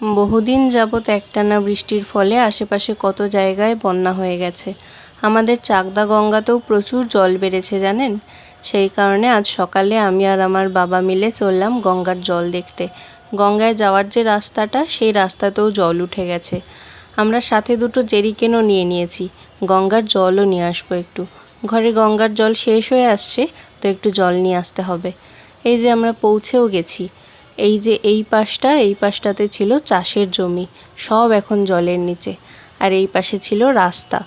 বহুদিন যাবৎ একটানা বৃষ্টির ফলে আশেপাশে কত জায়গায় বন্যা হয়ে গেছে। আমাদের চাকদা গঙ্গাতেও প্রচুর জল বেড়েছে, জানেন? সেই কারণে আজ সকালে আমি আর আমার বাবা মিলে চললাম গঙ্গার জল দেখতে। গঙ্গায় যাওয়ার যে রাস্তাটা, সেই রাস্তাতেও জল উঠে গেছে। আমরা সাথে দুটো জেরিকেনও নিয়ে নিয়েছি। গঙ্গার জলও নিয়ে আসব একটু। ঘরে গঙ্গার জল শেষ হয়ে আসছে, তো একটু জল নিয়ে আসতে হবে। এই যে আমরা পৌঁছেও গেছি। এই যে এই পাশটা, এই পাশটাতে ছিল চাষের জমি, সব এখন জলের নিচে। আর এই পাশে ছিল রাস্তা।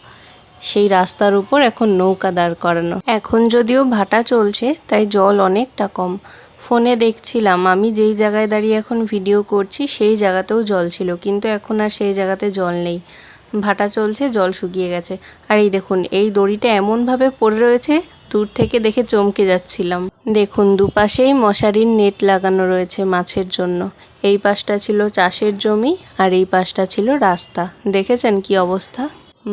সেই রাস্তার উপর এখন নৌকা দাঁড় করানো। এখন যদিও ভাটা চলছে, তাই জল অনেকটা কম। ফোনে দেখছিলাম, আমি যেই জায়গায় দাঁড়িয়ে এখন ভিডিও করছি, সেই জায়গাতেও জল ছিল, কিন্তু এখন আর সেই জায়গাতে জল নেই। ভাটা চলছে, জল শুকিয়ে গেছে। আর এই দেখুন, এই দড়িটা এমনভাবে পড়ে রয়েছে দূর থেকে দেখে চমকে যাচ্ছিলাম। দেখুন, দুপাশেই মশারির নেট লাগানো রয়েছে মাছের জন্য। এই পাশটা ছিল চাষের জমি আর এই পাশটা ছিল রাস্তা। দেখেছেন কি অবস্থা?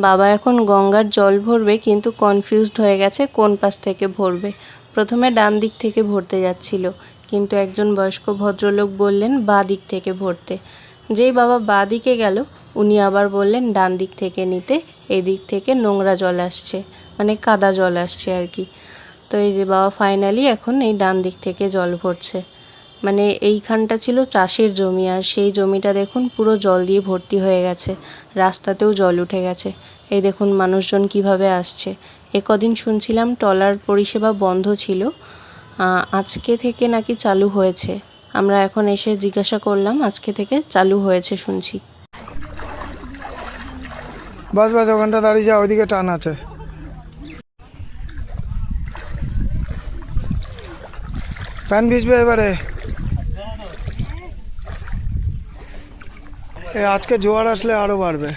বাবা এখন গঙ্গার জল ভরবে কিন্তু কনফিউজড হয়ে গেছে কোন পাশ থেকে ভরবে। প্রথমে ডান দিক থেকে ভরতে যাচ্ছিল, কিন্তু একজন বয়স্ক ভদ্রলোক বললেন, বা দিক থেকে ভরতে। যেই বাবা বা দিকে গেল, উনি আবার বললেন, ডান দিক থেকে নিতে, এই দিক থেকে নোংরা জল আসছে। মানে কাদা জল আসছে আর কি। তো এই যে বাবা ফাইনালি এখন এই ডান দিক থেকে জল ভরছে। মানে এইখানটা ছিল চাষের জমি, আর সেই জমিটা দেখুন পুরো জল দিয়ে ভর্তি হয়ে গেছে। রাস্তাতেও জল উঠে গেছে। এই দেখুন মানুষজন কীভাবে আসছে। এ কদিন শুনছিলাম ট্রলার পরিষেবা বন্ধ ছিল। আজকে থেকে নাকি চালু হয়েছে। আমরা এখন এসে জিজ্ঞাসা করলাম, আজকে থেকে চালু হয়েছে শুনছি। বাস বাস, ওখানটা দাঁড়িয়ে যা, ওইদিকে টান আছে। প্যান ভিজবে এবারে। আজকে জোয়ার আসলে আরও বাড়বে।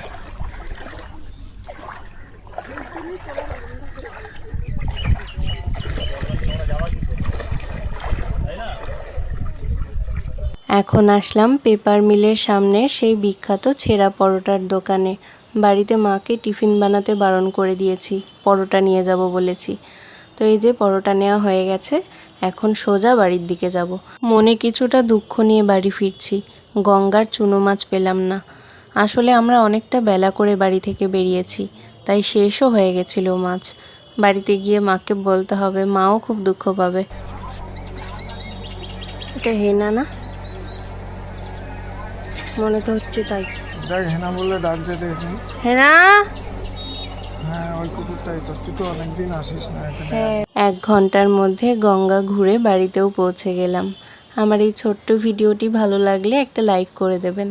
এখন আসলাম পেপার মিলের সামনে সেই বিখ্যাত ছেঁড়া পরোটার দোকানে। বাড়িতে মাকে টিফিন বানাতে বারণ করে দিয়েছি, পরোটা নিয়ে যাব বলেছি। তো এই যে পরোটা নেওয়া হয়ে গেছে, এখন সোজা বাড়ির দিকে যাব। মনে কিছুটা দুঃখ নিয়ে বাড়ি ফিরছি, গঙ্গার চুনো মাছ পেলাম না। আসলে আমরা অনেকটা বেলা করে বাড়ি থেকে বেরিয়েছি, তাই শেষও হয়ে গেছিল মাছ। বাড়িতে গিয়ে মাকে বলতে হবে, মাও খুব দুঃখ পাবে। এটা হেনা না? মনে তো হচ্ছে তাই। দেখ হেনা বললে ডাক দে দেখি। হেনা? হ্যাঁ ওই কুকুরটাই তো। তুই তো অনেকদিন আসিস না এক ঘণ্টার মধ্যে গঙ্গা ঘুরে বাড়িতেও পৌঁছে গেলাম। আমার এই ছোট্ট ভিডিওটি ভালো লাগলে একটা লাইক করে দেবেন।